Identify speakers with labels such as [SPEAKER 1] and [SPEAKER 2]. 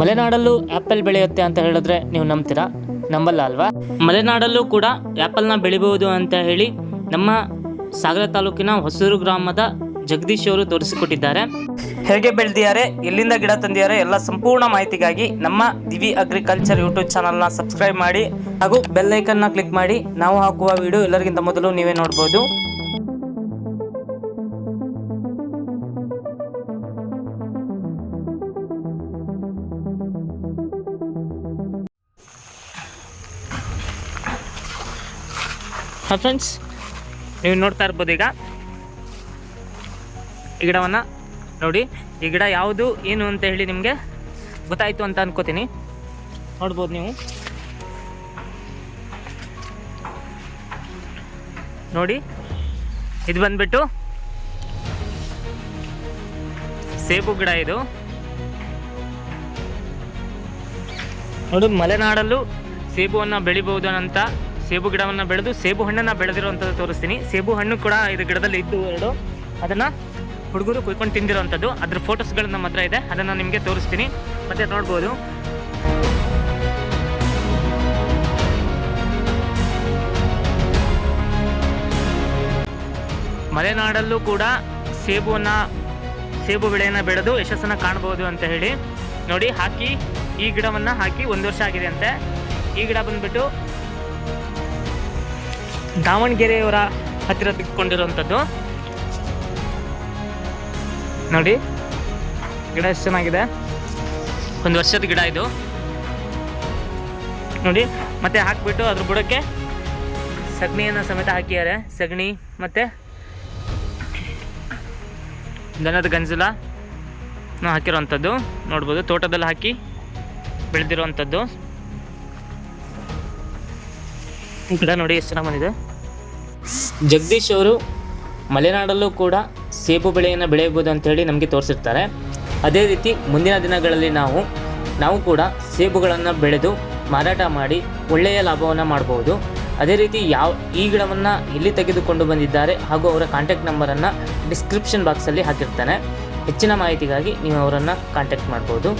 [SPEAKER 1] ಮಲೆನಾಡಲ್ಲೂ apple ಬೆಳೆಯುತ್ತೆ ಅಂತ ಹೇಳಿದ್ರೆ ನೀವು ನಂಬ್ತೀರಾ? ನಂಬಲ್ಲ ಅಲ್ವಾ? ಮಲೆನಾಡಲ್ಲೂ ಕೂಡ ಆ್ಯಪಲ್ನ ಬೆಳಿಬಹುದು ಅಂತ ಹೇಳಿ ನಮ್ಮ ಸಾಗರ ತಾಲೂಕಿನ ಹೊಸೂರು ಗ್ರಾಮದ ಜಗದೀಶ್ ಅವರು ತೋರಿಸಿಕೊಟ್ಟಿದ್ದಾರೆ. ಹೇಗೆ ಬೆಳೆದಿದ್ದಾರೆ, ಎಲ್ಲಿಂದ ಗಿಡ ತಂದಿದ್ದಾರೆ, ಎಲ್ಲ ಸಂಪೂರ್ಣ ಮಾಹಿತಿಗಾಗಿ ನಮ್ಮ ದಿವಿ ಅಗ್ರಿಕಲ್ಚರ್ ಯೂಟ್ಯೂಬ್ ಚಾನಲ್ನ ಸಬ್ಸ್ಕ್ರೈಬ್ ಮಾಡಿ ಹಾಗೂ ಬೆಲ್ ಐಕನ್ನ ಕ್ಲಿಕ್ ಮಾಡಿ ನಾವು ಹಾಕುವ ವಿಡಿಯೋ ಎಲ್ಲರಿಗಿಂತ ಮೊದಲು ನೀವೇ ನೋಡ್ಬೋದು. ಹಾಂ ಫ್ರೆಂಡ್ಸ್ ನೀವು ನೋಡ್ತಾ ಇರ್ಬೋದು ಈಗ ಈ ಗಿಡವನ್ನು ನೋಡಿ. ಈ ಗಿಡ ಯಾವುದು, ಏನು ಅಂತ ಹೇಳಿ ನಿಮಗೆ ಗೊತ್ತಾಯಿತು ಅಂತ ಅನ್ಕೋತೀನಿ. ನೋಡ್ಬೋದು ನೀವು. ನೋಡಿ, ಇದು ಬಂದ್ಬಿಟ್ಟು ಸೇಬು ಗಿಡ ಇದು. ನೋಡಿ, ಮಲೆನಾಡಲ್ಲೂ ಸೇಬುವನ್ನು ಬೆಳಿಬಹುದು ಅಂತ ಸೇಬು ಗಿಡವನ್ನು ಬೆಳೆದು, ಸೇಬು ಹಣ್ಣನ್ನು ಬೆಳೆದಿರುವಂಥದ್ದು ತೋರಿಸ್ತೀನಿ. ಸೇಬು ಹಣ್ಣು ಕೂಡ ಇದು ಗಿಡದಲ್ಲಿ ಇದ್ದು ಎರಡು. ಅದನ್ನು ಹುಡುಗರು ಕುಯ್ಕೊಂಡು ತಿಂದಿರೋವಂಥದ್ದು. ಅದ್ರ ಫೋಟೋಸ್ಗಳು ನಮ್ಮ ಹತ್ರ ಇದೆ. ಅದನ್ನು ನಿಮಗೆ ತೋರಿಸ್ತೀನಿ. ಮತ್ತು ನೋಡ್ಬೋದು. ಮಲೆನಾಡಲ್ಲೂ ಕೂಡ ಸೇಬುವನ್ನು, ಸೇಬು ಬೆಳೆಯನ್ನು ಬೆಳೆದು ಯಶಸ್ಸನ್ನು ಕಾಣಬಹುದು ಅಂತ ಹೇಳಿ. ನೋಡಿ, ಹಾಕಿ, ಈ ಗಿಡವನ್ನು ಹಾಕಿ ಒಂದು ವರ್ಷ ಆಗಿದೆ ಅಂತೆ. ಈ ಗಿಡ ಬಂದ್ಬಿಟ್ಟು ದಾವಣಗೆರೆಯವರ ಹತ್ತಿರ ತಿಕ್ಕೊಂಡಿರುವಂಥದ್ದು ನೋಡಿ, ಗಿಡ ಎಷ್ಟು ಚೆನ್ನಾಗಿದೆ. ಒಂದು ವರ್ಷದ ಗಿಡ ಇದು. ನೋಡಿ, ಮತ್ತೆ ಹಾಕಿಬಿಟ್ಟು ಅದ್ರ ಬುಡಕ್ಕೆ ಸಗಣಿಯನ್ನು ಸಮೇತ ಹಾಕಿದ್ದಾರೆ. ಸಗಣಿ ಮತ್ತು ದನದ ಗಂಜಲ ಹಾಕಿರೋವಂಥದ್ದು. ನೋಡ್ಬೋದು, ತೋಟದಲ್ಲಿ ಹಾಕಿ ಬೆಳೆದಿರುವಂಥದ್ದು. ಗಿಡ ನೋಡಿ ಎಷ್ಟು ಚೆನ್ನಾಗಿ ಬಂದಿದೆ. ಜಗದೀಶ್ ಅವರು ಮಲೆನಾಡಲ್ಲೂ ಕೂಡ ಸೇಬು ಬೆಳೆಯನ್ನು ಬೆಳೆಯಬಹುದು ಅಂತ ಹೇಳಿ ನಮಗೆ ತೋರಿಸಿರ್ತಾರೆ. ಅದೇ ರೀತಿ ಮುಂದಿನ ದಿನಗಳಲ್ಲಿ ನಾವು ನಾವು ಕೂಡ ಸೇಬುಗಳನ್ನು ಬೆಳೆದು ಮಾರಾಟ ಮಾಡಿ ಒಳ್ಳೆಯ ಲಾಭವನ್ನು ಮಾಡಬಹುದು ಅದೇ ರೀತಿ ಯಾವ, ಈ ಗಿಡವನ್ನು ಇಲ್ಲಿ ತೆಗೆದುಕೊಂಡು ಬಂದಿದ್ದಾರೆ ಹಾಗೂ ಅವರ ಕಾಂಟ್ಯಾಕ್ಟ್ ನಂಬರನ್ನು ಡಿಸ್ಕ್ರಿಪ್ಷನ್ ಬಾಕ್ಸಲ್ಲಿ ಹಾಕಿರ್ತಾನೆ. ಹೆಚ್ಚಿನ ಮಾಹಿತಿಗಾಗಿ ನೀವು ಅವರನ್ನು ಕಾಂಟ್ಯಾಕ್ಟ್ ಮಾಡ್ಬೋದು.